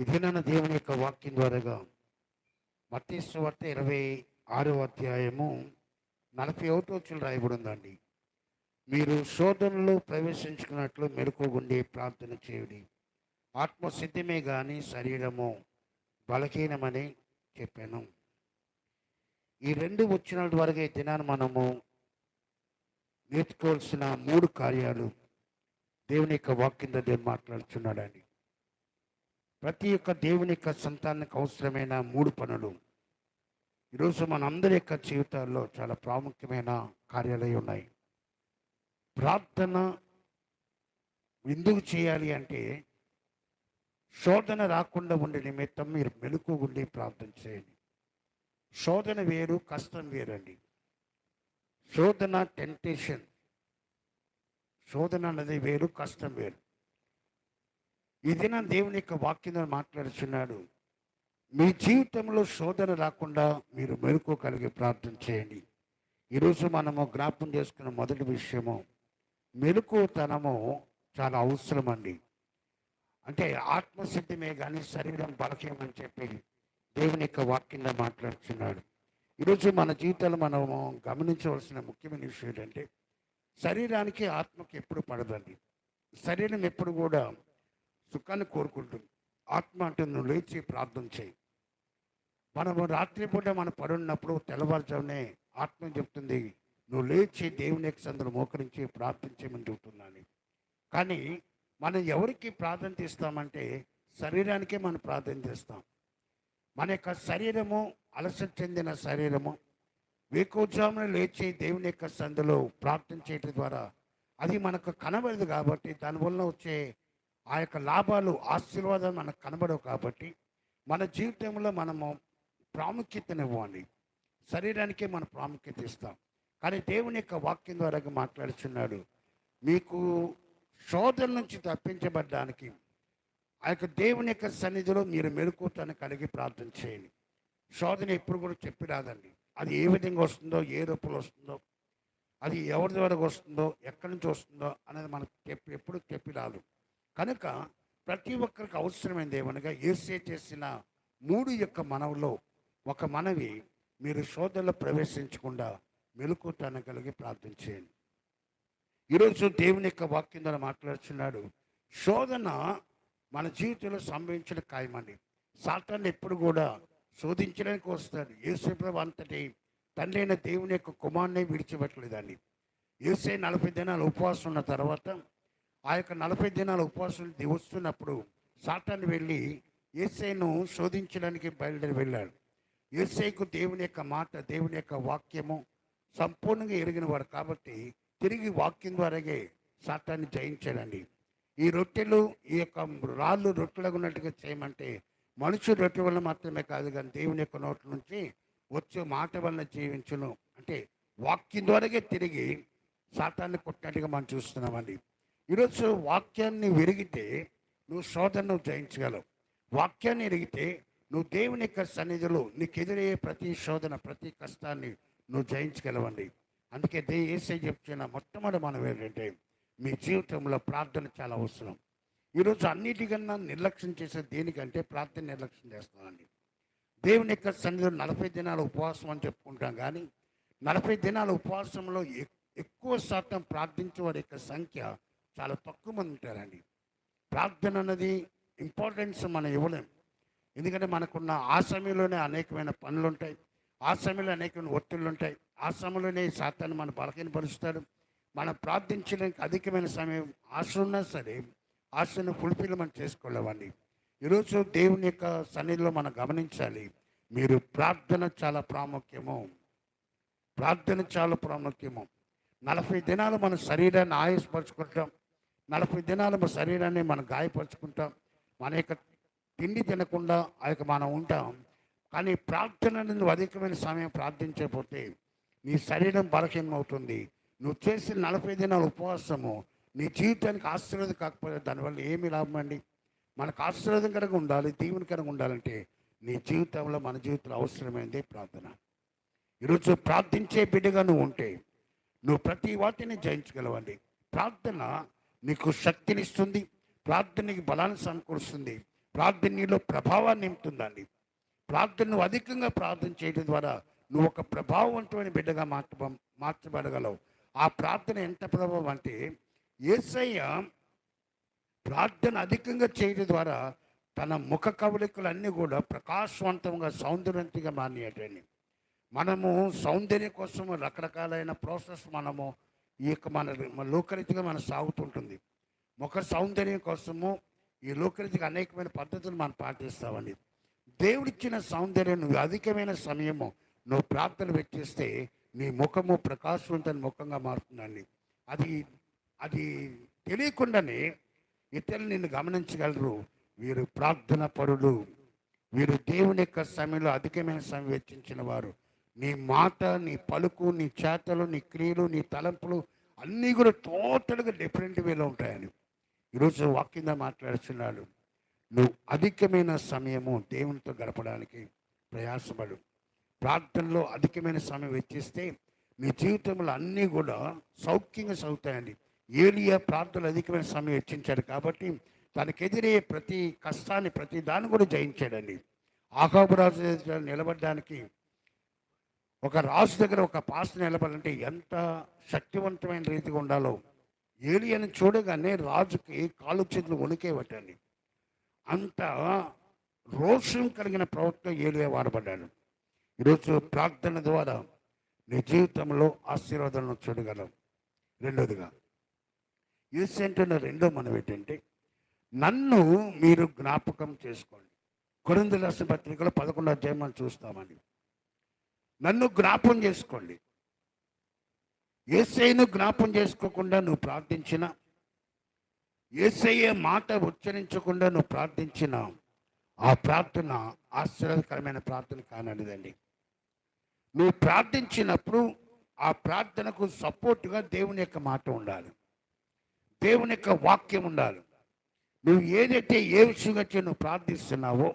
ఇదేనా దేవుని యొక్క వాక్యం ద్వారాగా మత్తీసు వార్త ఇరవై ఆరో అధ్యాయము నలభై ఒకటో వచ్చిన రాయబడి ఉందండి మీరు శోధనలో ప్రవేశించుకున్నట్లు మెలకుగుండి ప్రార్థన చేయుడి. ఆత్మసిద్ధమే కానీ శరీరము బలహీనమని చెప్పాను. ఈ రెండు వచ్చిన ద్వారా ఈ దినాన్ని మనము నేర్చుకోవాల్సిన మూడు కార్యాలు దేవుని యొక్క వాక్యం దగ్గర మాట్లాడుతున్నాడండి. ప్రతి ఒక్క దేవుని యొక్క సంతానానికి అవసరమైన మూడు పనులు. ఈరోజు మనందరి యొక్క జీవితాల్లో చాలా ప్రాముఖ్యమైన కార్యాలయం ఉన్నాయి. ప్రార్థన ఎందుకు చేయాలి అంటే శోధన రాకుండా ఉండే నిమిత్తం మీరు మెలకు ఉండి ప్రార్థన చేయండి. శోధన వేరు కష్టం వేరండి. శోధన టెంప్టేషన్. శోధన అన్నది వేరు కష్టం వేరు. ఇది నా దేవుని యొక్క వాక్యం మాట్లాడుచున్నాడు మీ జీవితంలో శోధన రాకుండా మీరు మెలకు ప్రార్థన చేయండి. ఈరోజు మనము జ్ఞాపం చేసుకున్న మొదటి విషయము మెలకుతనము చాలా అవసరం అండి అంటే ఆత్మసిద్ధమే కానీ శరీరం బలహీనమని చెప్పి దేవుని యొక్క వాక్యంగా మాట్లాడుతున్నాడు ఈరోజు మన జీవితాలు మనము గమనించవలసిన ముఖ్యమైన విషయం ఏంటంటే శరీరానికి ఆత్మకి ఎప్పుడు పడదండి. శరీరం ఎప్పుడు కూడా సుఖాన్ని కోరుకుంటుంది. ఆత్మ అంటే నువ్వు లేచి ప్రార్థన చేయి. మనము రాత్రిపూట మనం పడున్నప్పుడు తెల్లవారుజామునే ఆత్మ చెప్తుంది నువ్వు లేచి దేవుని యొక్క సందులు మోకరించి ప్రార్థన చేయమని చెబుతున్నాను. కానీ మనం ఎవరికి ప్రార్థన ఇస్తామంటే శరీరానికే మనం ప్రార్థన చేస్తాం. మన యొక్క శరీరము అలసట చెందిన శరీరము. వేకోజామున లేచి దేవుని యొక్క సందులో ప్రార్థన చేయటం ద్వారా అది మనకు కనబడదు కాబట్టి దానివల్ల వచ్చే ఆ యొక్క లాభాలు ఆశీర్వాదాలు మనకు కనబడవు కాబట్టి మన జీవితంలో మనము ప్రాముఖ్యతనివ్వండి శరీరానికే మనం ప్రాముఖ్యత ఇస్తాం. కానీ దేవుని యొక్క వాక్యం ద్వారా మాట్లాడుచున్నాడు మీకు శోధన నుంచి తప్పించబడడానికి ఆ యొక్క దేవుని యొక్క సన్నిధిలో మీరు మెరుకుతాను కలిగి ప్రార్థన చేయండి. శోధన ఎప్పుడు కూడా చెప్పి రాదండి. అది ఏ విధంగా వస్తుందో ఏ రూపంలో వస్తుందో అది ఎవరి ద్వారా వస్తుందో ఎక్కడి నుంచి వస్తుందో అనేది మనకు చెప్పి ఎప్పుడు చెప్పి రాదు. కనుక ప్రతి ఒక్కరికి అవసరమైంది ఏమనగా ఏసే చేసిన మూడు యొక్క మనవులో ఒక మనవి మీరు శోధనలో ప్రవేశించకుండా మెలుకుతాను కలిగి ప్రార్థన చేయండి. ఈరోజు దేవుని యొక్క వాక్యం ద్వారా మాట్లాడుతున్నాడు శోధన మన జీవితంలో సంభవించడం ఖాయమండి. సాతాన్ని ఎప్పుడు కూడా శోధించడానికి వస్తాడు. యేసుప్రభు అంతటి తండ్రి అయిన దేవుని యొక్క కుమారుని విడిచిపెట్టలేదండి. యేసే నలభై దినాలు ఉపవాసం ఉన్న తర్వాత ఆ యొక్క నలభై దినాల ఉపవాసం వస్తున్నప్పుడు సాతాన్ని వెళ్ళి ఏసైను శోధించడానికి బయలుదేరి వెళ్ళాడు. ఏసైకు దేవుని యొక్క మాట దేవుని యొక్క వాక్యము సంపూర్ణంగా ఎరిగిన వాడు కాబట్టి తిరిగి వాక్యం ద్వారాగే సాతాన్ని జయించాడండి. ఈ రొట్టెలు ఈ యొక్క రాళ్ళు రొట్టెలకు ఉన్నట్టుగా చేయమంటే మనుషు రొట్టె వల్ల మాత్రమే కాదు కానీ దేవుని యొక్క నోట్ల నుంచి వచ్చే మాట వల్ల జీవించును. అంటే వాక్యం ద్వారాగే తిరిగి సాతాన్ని కొట్టినట్టుగా మనం చూస్తున్నామండి. ఈరోజు వాక్యాన్ని విరిగితే నువ్వు శోధనను జయించగలవు. వాక్యాన్ని ఎరిగితే నువ్వు దేవుని యొక్క సన్నిధిలో నీకు ఎదురయ్యే ప్రతి శోధన ప్రతి కష్టాన్ని నువ్వు జయించగలవండి. అందుకే దే ఏసై చెప్తున్న మొట్టమొదటి మనం ఏంటంటే మీ జీవితంలో ప్రార్థన చాలా అవసరం. ఈరోజు అన్నిటికన్నా నిర్లక్ష్యం చేసే దేనికంటే ప్రార్థన నిర్లక్ష్యం చేస్తానండి. దేవుని యొక్క సన్నిధిలో నలభై దినాల ఉపవాసం అని చెప్పుకుంటాం కానీ నలభై దినాల ఉపవాసంలో ఎక్- ఎక్కువ శాతం ప్రార్థించే వారి యొక్క సంఖ్య చాలా తక్కువ మంది ఉంటారండి. ప్రార్థన అన్నది ఇంపార్టెన్స్ మనం ఇవ్వలేం. ఎందుకంటే మనకున్న ఆ సమయంలోనే అనేకమైన పనులు ఉంటాయి ఆ సమయంలో అనేకమైన ఒత్తిళ్ళు ఉంటాయి ఆ సమయంలోనే శాతాన్ని మన బలహీనపరుస్తాడు. మనం ప్రార్థించడానికి అధికమైన సమయం ఆశ ఉన్నా సరే ఆశను ఫుల్ఫిల్ మనం చేసుకోలేవండి ఈరోజు దేవుని యొక్క సన్నిధిలో మనం గమనించాలి మీరు ప్రార్థన చాలా ప్రాముఖ్యము. ప్రార్థన చాలా ప్రాముఖ్యము. నలభై దినాలు మన శరీరాన్ని ఆయుష్పరచుకుంటాం నలభై దినాలు మన శరీరాన్ని మనం గాయపరుచుకుంటాం. మన యొక్క తిండి తినకుండా ఆ యొక్క మనం ఉంటాం. కానీ ప్రార్థన నువ్వు అధికమైన సమయం ప్రార్థించకపోతే నీ శరీరం బలహీనం అవుతుంది నువ్వు చేసిన నలభై దినాల ఉపవాసము నీ జీవితానికి ఆశీర్వాదం కాకపోతే దానివల్ల ఏమి లాభం అండి? మనకు ఆశీర్వాదకరంగా ఉండాలి దీవెనకరంగా ఉండాలంటే నీ జీవితంలో మన జీవితంలో అవసరమైనది ప్రార్థన. ఈరోజు ప్రార్థించే బిడ్డగా నువ్వు ఉంటే నువ్వు ప్రతి వాటిని జయించగలవండి. ప్రార్థన నీకు శక్తినిస్తుంది ప్రార్థనకి బలాన్ని సమకూరుస్తుంది ప్రార్థన నీలో ప్రభావాన్ని నింపుతుందండి. ప్రార్థన నువ్వు అధికంగా ప్రార్థన చేయడం ద్వారా నువ్వు ఒక ప్రభావవంతమైన బిడ్డగా మార్చ మార్చబడగలవు. ఆ ప్రార్థన ఎంత ప్రభావం అంటే ఏసయ్య ప్రార్థన అధికంగా చేయడం ద్వారా తన ముఖ కవలికలన్నీ కూడా ప్రకాశవంతంగా సౌందర్యంగా మానేటండి మనము సౌందర్యం కోసము రకరకాలైన ప్రాసెస్ మనము ఈ యొక్క మన మన లోకరీతిగా మనం సాగుతుంటుంది. ముఖ సౌందర్యం కోసము ఈ లోకరీతిగా అనేకమైన పద్ధతులు మనం పాటిస్తామండి. దేవుడిచ్చిన సౌందర్యం నువ్వు అధికమైన సమయము నువ్వు ప్రార్థనలు వెచ్చిస్తే నీ ముఖము ప్రకాశవంతమైన ముఖంగా మారుతుందండి. అది అది తెలియకుండానే ఇతరులు నిన్ను గమనించగలరు. వీరు ప్రార్థన పరులు వీరు దేవుని యొక్క సమయంలో అధికమైన సమయం వెచ్చించిన వారు నీ మాట నీ పలుకు నీ చేతలు నీ క్రియలు నీ తలంపులు అన్నీ కూడా టోటల్గా డిఫరెంట్ వేలో ఉంటాయని. ఈరోజు వాక్యంగా మాట్లాడుతున్నాడు నువ్వు అధికమైన సమయము దేవునితో గడపడానికి ప్రయాసపడు. ప్రార్థనలో అధికమైన సమయం వెచ్చిస్తే నీ జీవితంలో అన్నీ కూడా సౌఖ్యంగా సాగుతాయండి. ఏలియా ప్రార్థనలు అధికమైన సమయం వెచ్చించాడు కాబట్టి తనకెదిరే ప్రతి కష్టాన్ని ప్రతి దాన్ని కూడా జయించాడండి. ఆకాపురాజు నిలబడడానికి ఒక రాజు దగ్గర ఒక పాస్ నిలబడాలంటే ఎంత శక్తివంతమైన రీతిగా ఉండాలో. ఏలియని చూడగానే రాజుకి కాలు చేతులు వణికేవటండి అంత రోషం కలిగిన ప్రవక్త ఏలియా వాడబడ్డాడు. ఈరోజు ప్రార్థన ద్వారా నీ జీవితంలో ఆశీర్వాదాలను చూడగలం. రెండోదిగా యూసెంటున్న రెండో మనం ఏంటంటే నన్ను మీరు జ్ఞాపకం చేసుకోండి. కొరింది రాసిన పత్రికలో పదకొండో అధ్యాయం మనం చూస్తామని నన్ను జ్ఞాపం చేసుకోండి. ఏసైను జ్ఞాపం చేసుకోకుండా నువ్వు ప్రార్థించిన ఏసయ్యే మాట ఉచ్చరించకుండా నువ్వు ప్రార్థించిన ఆ ప్రార్థన ఆశ్చర్యకరమైన ప్రార్థన కానలేదండి నువ్వు ప్రార్థించినప్పుడు ఆ ప్రార్థనకు సపోర్టుగా దేవుని యొక్క మాట ఉండాలి. దేవుని యొక్క వాక్యం ఉండాలి. నువ్వు ఏదైతే ఏ విషయంగా వచ్చి నువ్వు ప్రార్థిస్తున్నావో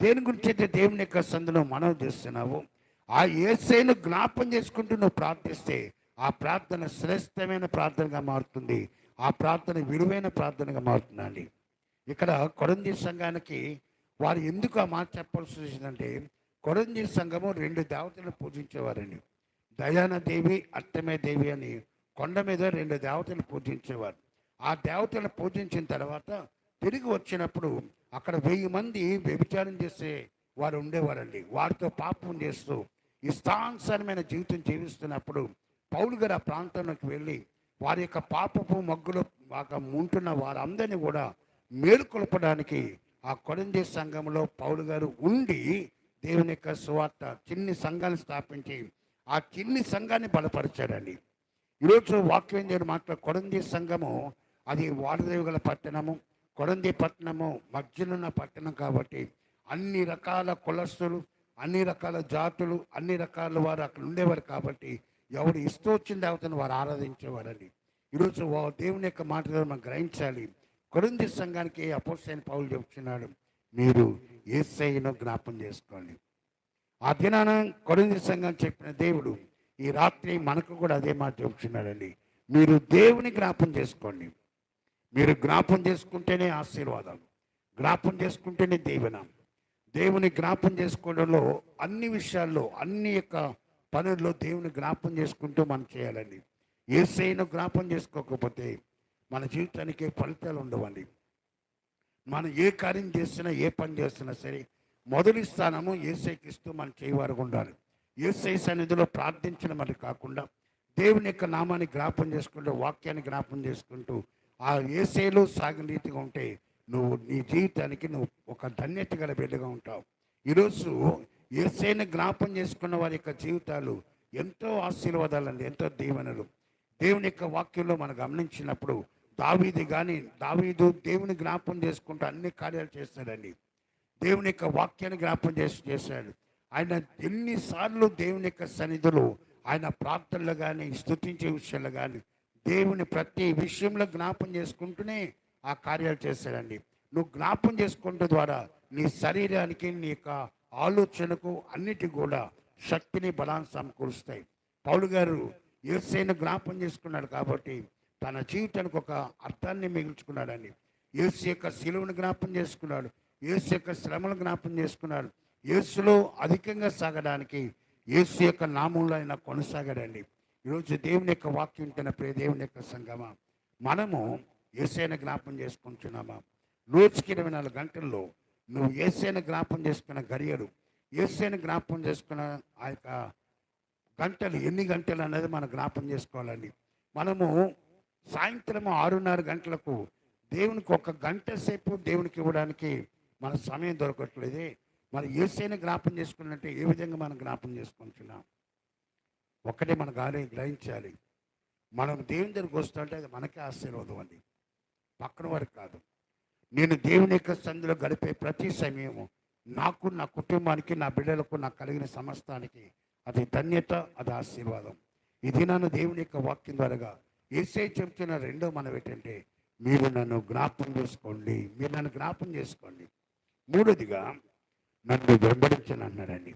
దేని గురించి అయితే దేవుని యొక్క సందులో మనవి చేస్తున్నావో ఆ ఏసైను జ్ఞాపం చేసుకుంటూ నువ్వు ప్రార్థిస్తే ఆ ప్రార్థన శ్రేష్టమైన ప్రార్థనగా మారుతుంది. ఆ ప్రార్థన విలువైన ప్రార్థనగా మారుతుందండి. ఇక్కడ కొరంజీ సంఘానికి వారు ఎందుకు ఆ మాట చెప్పాల్సి వచ్చిందంటే కొరంజీ సంఘము రెండు దేవతలను పూజించేవారండి. దయాన దేవి అట్టమే దేవి అని కొండ మీద రెండు దేవతలు పూజించేవారు. ఆ దేవతలను పూజించిన తర్వాత తిరిగి వచ్చినప్పుడు అక్కడ వెయ్యి మంది వ్యభిచారం చేసే వారు ఉండేవారండి. వారితో పాపం చేస్తూ ఇష్టానుసారమైన జీవితం జీవిస్తున్నప్పుడు పౌలు గారు ఆ ప్రాంతంలోకి వెళ్ళి వారి యొక్క పాపపు మగ్గులో బాగా ఉంటున్న వారందరినీ కూడా మేలుకొల్పడానికి ఆ కొరంజీ సంఘంలో పౌలు గారు ఉండి దేవుని యొక్క సువార్త చిన్ని సంఘాన్ని స్థాపించి ఆ చిన్ని సంఘాన్ని బలపరిచాడండి ఈరోజు వాక్యం చేయడం మాత్రం కొరంజీ సంఘము అది వాడదేవి గల పట్టణము కొడంది పట్టణము మధ్యనున్న పట్టణం కాబట్టి అన్ని రకాల కులస్తులు అన్ని రకాల జాతులు అన్ని రకాల వారు అక్కడ ఉండేవారు కాబట్టి ఎవరు ఇష్టం వచ్చిన దేవతను వారు ఆరాధించేవారని ఈరోజు దేవుని యొక్క మాట మనం గ్రహించాలి. కొరింది సంఘానికి అపోసైన పౌలు చెప్తున్నాడు మీరు ఏసైను జ్ఞాపం చేసుకోండి. ఆ దినాన కొరింది సంఘం చెప్పిన దేవుడు ఈ రాత్రి మనకు కూడా అదే మాట చెప్తున్నాడండి. మీరు దేవుని జ్ఞాపం చేసుకోండి. మీరు జ్ఞాపం చేసుకుంటేనే ఆశీర్వాదం. జ్ఞాపం చేసుకుంటేనే దీవెన. దేవుని జ్ఞాపం చేసుకోవడంలో అన్ని విషయాల్లో అన్ని యొక్క పనుల్లో దేవుని జ్ఞాపం చేసుకుంటూ మనం చేయాలండి. ఏసైను జ్ఞాపం చేసుకోకపోతే మన జీవితానికి ఫలితాలు ఉండవండి. మనం ఏ కార్యం చేసినా ఏ పని చేసినా సరే మొదటి స్థానము ఏసైకి ఇస్తూ మనం చేయవారు ఉండాలి. ఏసై సన్నిధిలో ప్రార్థించడం అది కాకుండా దేవుని యొక్క నామాన్ని జ్ఞాపం చేసుకుంటూ వాక్యాన్ని జ్ఞాపం చేసుకుంటూ ఆ ఏసైలో సాగిన రీతిగా ఉంటే నువ్వు నీ జీవితానికి నువ్వు ఒక ధన్యత గల బిడ్డగా ఉంటావు. ఈరోజు ఏసైన జ్ఞాపం చేసుకున్న వారి యొక్క జీవితాలు ఎంతో ఆశీర్వాదాలండి ఎంతో దీవెనలు. దేవుని యొక్క వాక్యంలో మనం గమనించినప్పుడు దావీది కానీ దావీదు దేవుని జ్ఞాపం చేసుకుంటూ అన్ని కార్యాలు చేస్తాడండి. దేవుని యొక్క వాక్యాన్ని జ్ఞాపం చేసి చేశాడు. ఆయన ఎన్నిసార్లు దేవుని యొక్క సన్నిధులు ఆయన ప్రార్థనలు కానీ స్తుతించే విషయాలు కానీ దేవుని ప్రతి విషయంలో జ్ఞాపం చేసుకుంటూనే ఆ కార్యాలు చేశాడండి. నువ్వు జ్ఞాపం చేసుకుంటే ద్వారా నీ శరీరానికి నీ యొక్క ఆలోచనకు అన్నిటికి కూడా శక్తిని బలాన్ని సమకూరుస్తాయి. పౌలు గారు ఏసైన జ్ఞాపం చేసుకున్నాడు కాబట్టి తన జీవితానికి ఒక అర్థాన్ని మిగుల్చుకున్నాడండి. ఏసు యొక్క శిలువను జ్ఞాపం చేసుకున్నాడు. ఏసు యొక్క శ్రమను జ్ఞాపం చేసుకున్నాడు. ఏసులో అధికంగా సాగడానికి ఏసు యొక్క నామంలో ఆయన కొనసాగాడండి. ఈరోజు దేవుని యొక్క వాక్యం తిన ప్రియ దేవుని యొక్క సంగమ. మనము ఏసైన జ్ఞాపం చేసుకుంటున్నామా? రోజుకి ఇరవై నాలుగు గంటల్లో నువ్వు ఏసైన జ్ఞాపం చేసుకున్న గడియలు ఏసైన జ్ఞాపం చేసుకున్న ఆ యొక్క గంటలు ఎన్ని గంటలు అనేది మనం జ్ఞాపం చేసుకోవాలండి. మనము సాయంత్రం ఆరున్నర గంటలకు దేవునికి ఒక గంట సేపు దేవునికి ఇవ్వడానికి మన సమయం దొరకట్లేదే. మరి ఏసైన జ్ఞాపం చేసుకున్నట్టే ఏ విధంగా మనం జ్ఞాపం చేసుకుంటున్నాం? ఒక్కటే మన గాలి గ్రహించాలి. మనం దేవుని దగ్గరికి వస్తుంటే అది మనకే ఆశీర్వాదం అండి. పక్కన వారికి కాదు. నేను దేవుని యొక్క సంధిలో గడిపే ప్రతి సమయము నాకు నా కుటుంబానికి నా బిడ్డలకు నాకు కలిగిన సమస్తానికి అది ధన్యత అది ఆశీర్వాదం. ఇది నన్ను దేవుని యొక్క వాక్యం ద్వారాగా ఏసే చెప్తున్న రెండో మనం ఏంటంటే మీరు నన్ను జ్ఞాపం చేసుకోండి. మీరు నన్ను జ్ఞాపం చేసుకోండి. మూడోదిగా నన్ను వెంబడించను అన్నాడండి.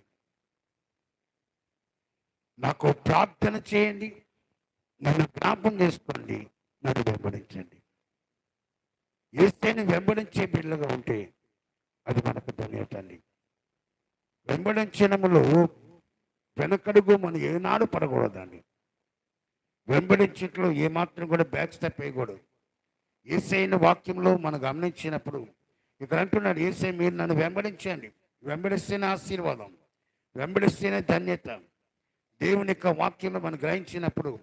నాకు ప్రార్థన చేయండి. నన్ను జ్ఞాపం చేసుకోండి. నన్ను వెంబడించండి. ఏస్తేని వెంబడించే బిడ్డలుగా ఉంటే అది మనకు ధన్యత అండి వెంబడించడములో వెనకడుగు మనం ఏనాడు పడకూడదండి. వెంబడించట్లో ఏమాత్రం కూడా బ్యాక్ స్టెప్ వేయకూడదు. ఏసైన వాక్యంలో మనం గమనించినప్పుడు ఇక్కడ అంటున్నాడు ఏసై మీరు నన్ను వెంబడించండి. వెంబడిస్తేనే ఆశీర్వాదం వెంబడిస్తేనే ధన్యత. దేవుని యొక్క వాక్యంలో మనం గ్రహించినప్పుడు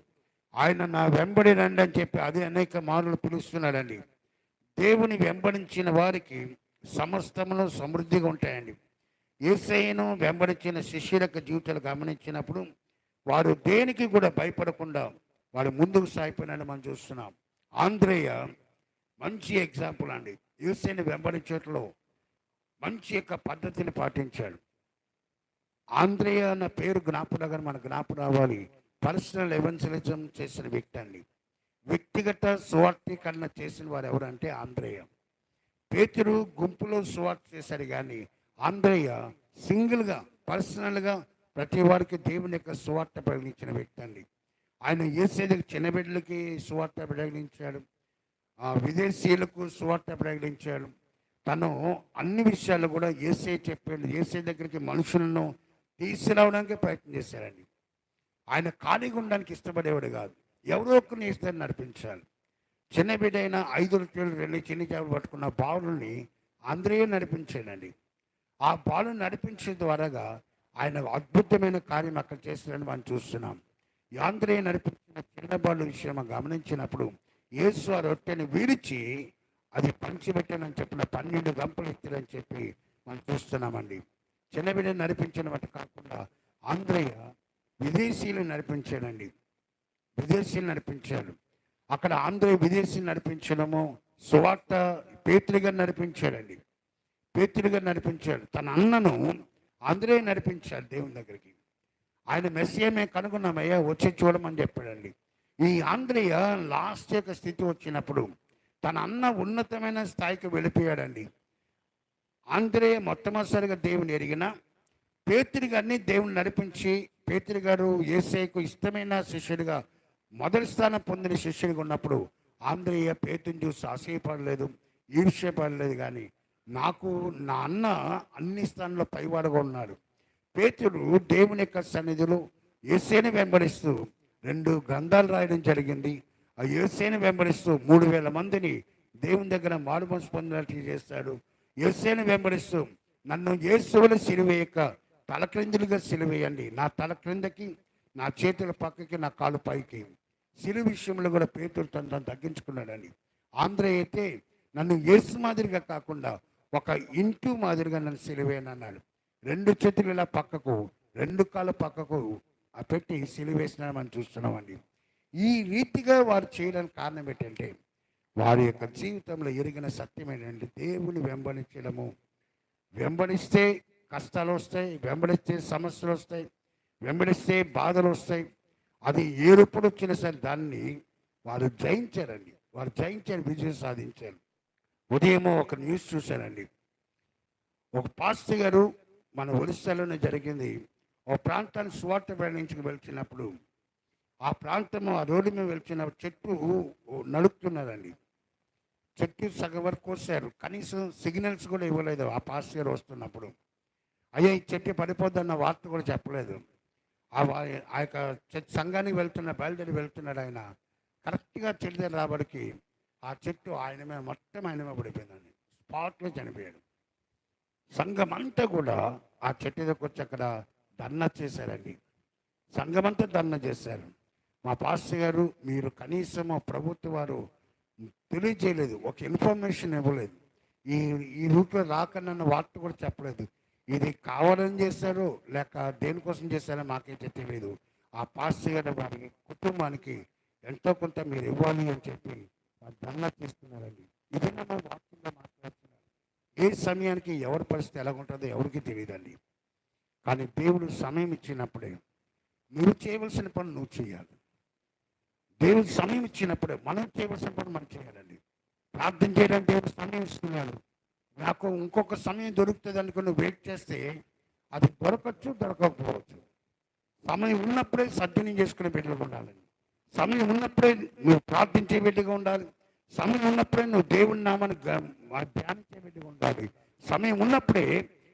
ఆయన నా వెంబడి రండి అని చెప్పి అదే అనేక మార్లు పిలుస్తున్నాడండి. దేవుని వెంబడించిన వారికి సమస్తములు సమృద్ధిగా ఉంటాయండి. ఏసైను వెంబడించిన శిష్యుల యొక్క జీవితాలు గమనించినప్పుడు వారు దేనికి కూడా భయపడకుండా వారు ముందుకు సాగిపోయినని మనం చూస్తున్నాం. ఆంధ్రేయ మంచి ఎగ్జాంపుల్ అండి. ఏసైని వెంబడించట్లో మంచి యొక్క పద్ధతిని పాటించాడు. ఆంధ్రేయ అన్న పేరు జ్ఞాపకం మన జ్ఞాపకం రావాలి. పర్సనల్ ఎవెన్సలిజం చేసిన వ్యక్తి అండి. వ్యక్తిగత సువార్థీకరణ చేసిన వారు ఎవరంటే ఆంధ్రేయ పేతురు గుంపులో సువార్త చేశాడు కానీ ఆంధ్రేయ సింగిల్గా పర్సనల్గా ప్రతి వారికి దేవుని యొక్క సువార్త ప్రకటించిన వ్యక్తి అండి. ఆయన ఏసేదకు చిన్న బిడ్డలకి సువార్త ప్రకటించాడు. విదేశీయులకు సువార్త ప్రకటించాడు. తను అన్ని విషయాలు కూడా ఏసే చెప్పాడు. ఏసే దగ్గరికి మనుషులను తీసుకురావడానికి ప్రయత్నం చేశారండి ఆయన ఖాళీగా ఉండడానికి ఇష్టపడేవాడు కాదు. ఎవరో ఒకరిని ఇస్తే నడిపించాలి. చిన్న బిడ్డైన ఐదు రొట్టెలు రెండు చిన్న చేపలు పట్టుకున్న బాలుని అందరూ నడిపించాడండి. ఆ పాలు నడిపించే ద్వారాగా ఆయన అద్భుతమైన కార్యం అక్కడ చేస్తారని మనం చూస్తున్నాం. ఈ ఆంధ్రేయ నడిపించిన చిన్న బాలు విషయం గమనించినప్పుడు యేసు ఆ రొట్టెని వీడిచి అది పంచిపెట్టానని చెప్పిన పన్నెండు గంపలు ఇస్తారని చెప్పి మనం చూస్తున్నామండి. చిన్న నడిపించిన వాటి కాకుండా ఆంధ్రయ్య విదేశీయులు నడిపించాడండి. విదేశీలు నడిపించాడు. అక్కడ ఆంధ్ర విదేశీలు నడిపించడము సువార్త పేతులుగా నడిపించాడండి. పేతులుగా నడిపించాడు. తన అన్నను ఆంధ్రే నడిపించాడు దేవుని దగ్గరికి. ఆయన మెస్సియా మేము కనుగొన్నామయ్యా వచ్చి చూడమని చెప్పాడండి. ఈ ఆంధ్రేయ లాస్ట్ యొక్క స్థితి వచ్చినప్పుడు తన అన్న ఉన్నతమైన స్థాయికి వెళ్ళిపోయాడండి. ఆంధ్రే మొట్టమొదటిసారిగా దేవుని ఎరిగిన పేతుడి గారిని దేవుని నడిపించి పేతుడి గారు ఏసైకు ఇష్టమైన శిష్యుడిగా మొదటి స్థానం పొందిన శిష్యుడిగా ఉన్నప్పుడు ఆంధ్రేయ పేతుని చూసి అసహ్యపడలేదు ఈర్ష్యపడలేదు కానీ నాకు నా అన్న అన్ని స్థానంలో పైవాడుగా ఉన్నాడు. పేతుడు దేవుని యొక్క సన్నిధిలో ఏసేని వెంబడిస్తూ రెండు గ్రంథాలు రాయడం జరిగింది. ఆ ఏసేని వెంబడిస్తూ మూడు వేల మందిని దేవుని దగ్గర మారుమనసు పొందినట్లు చేస్తాడు ఏసేని వెంబడిస్తూ నన్ను ఏసువుల సిలువేయక తల క్రిందులుగా సిలువేయండి. నా తల క్రిందకి నా చేతుల పక్కకి నా కాలు పైకి. సిలువ విషయంలో కూడా పేతులు తను తను తగ్గించుకున్నాడని. ఆంధ్ర అయితే నన్ను ఏసు మాదిరిగా కాకుండా ఒక ఇంటూ మాదిరిగా నన్ను సిలువేనన్నాడు రెండు చేతులు ఇలా పక్కకు రెండు కాళ్ళ పక్కకు ఆ పెట్టి సిలువేసిన మనం చూస్తున్నామండి. ఈ రీతిగా వారు చేయడానికి కారణం ఏంటంటే వారి యొక్క జీవితంలో ఎరిగిన సత్యం ఏంటంటే దేవుని వెంబడించడము. వెంబడిస్తే కష్టాలు వస్తాయి వెంబడిస్తే సమస్యలు వస్తాయి వెంబడిస్తే బాధలు వస్తాయి. అది ఏ రూపంలో వచ్చినా సరే దాన్ని వారు జయించారండి. వారు జయించారు విజయం సాధించారు. ఉదయం ఒక న్యూస్ చూశానండి. ఒక పాస్టర్ గారు మన ఒరిస్సాలోనే జరిగింది. ఒక ప్రాంతాన్ని స్వార్థ ప్రయాణించుకు వెళ్తున్నప్పుడు ఆ ప్రాంతం ఆ రోడ్డు మీద వెళ్తున్న చెట్టు నడుపుతున్నారండి. చెట్టు సగం వరకు కోసారు. కనీసం సిగ్నల్స్ కూడా ఇవ్వలేదు ఆ పాస్ గారు వస్తున్నప్పుడు. అయ్యా ఈ చెట్టు పడిపోద్దన్న వార్త కూడా చెప్పలేదు. ఆ ఆ యొక్క చ- సంఘానికి వెళ్తున్న బయలుదేరి వెళ్తున్నాడు ఆయన. కరెక్ట్గా చెట్టు దగ్గర రాబడికి ఆ చెట్టు ఆయన మీద మొత్తం ఆయన మీద పడిపోయిందండి. స్పాట్లో చనిపోయాడు. సంఘం అంతా కూడా ఆ చెట్టు దగ్గర వచ్చి అక్కడ ధర్నా చేశారండి. సంఘం అంతా ధర్నా చేశారు. మా పాస్టర్ గారు మీరు కనీసం ప్రభుత్వ వారు తెలియజేయలేదు. ఒక ఇన్ఫర్మేషన్ ఇవ్వలేదు. ఈ ఈ రూట్లో రాకనన్న వార్త కూడా చెప్పలేదు. ఇది కావాలని చేశారో లేక దేనికోసం చేశారో మాకైతే తెలియదు ఆ పాస్ చేయడం వారి కుటుంబానికి ఎంతో కొంత మీరు ఇవ్వాలి అని చెప్పి వారు ధర్నా చేస్తున్నారండి. ఇది మన వాక్యంలో మాట్లాడుతున్నారు. ఏ సమయానికి ఎవరి పరిస్థితి ఎలా ఉంటుందో ఎవరికి తెలియదండి కానీ దేవుడు సమయం ఇచ్చినప్పుడే నువ్వు చేయవలసిన పని నువ్వు చేయాలి. దేవుడు సమయం ఇచ్చినప్పుడే మనం చేయవలసిన పని మనం చేయాలండి. ప్రార్థన చేయడానికి దేవుడు సమయం ఇస్తున్నాడు. నాకు ఇంకొక సమయం దొరుకుతుంది అనుకుని నువ్వు వెయిట్ చేస్తే అది దొరకచ్చు దొరకకపోవచ్చు. సమయం ఉన్నప్పుడే సద్వినియోగం చేసుకునే బిడ్డలు ఉండాలండి. సమయం ఉన్నప్పుడే నువ్వు ప్రార్థించే బిడ్డగా ఉండాలి. సమయం ఉన్నప్పుడే నువ్వు దేవుని నామని ధ్యానించే బిడ్డగా ఉండాలి. సమయం ఉన్నప్పుడే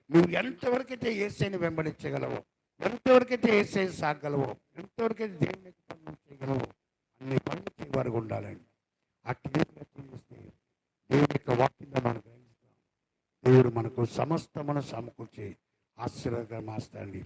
నువ్వు ఎంతవరకైతే ఏసైని వెంబడించగలవో ఎంతవరకైతే ఏసై సాగలవో ఎంతవరకైతే దేవుని పనులు చేయగలవో అన్ని పనులు చేయవారు ఉండాలండి. అట్టి రీతిగా దేవుని యొక్క వాక్యంగా మనకు దేవుడు మనకు సమస్తమును సమకూర్చి ఆశీర్వాదమాస్తండి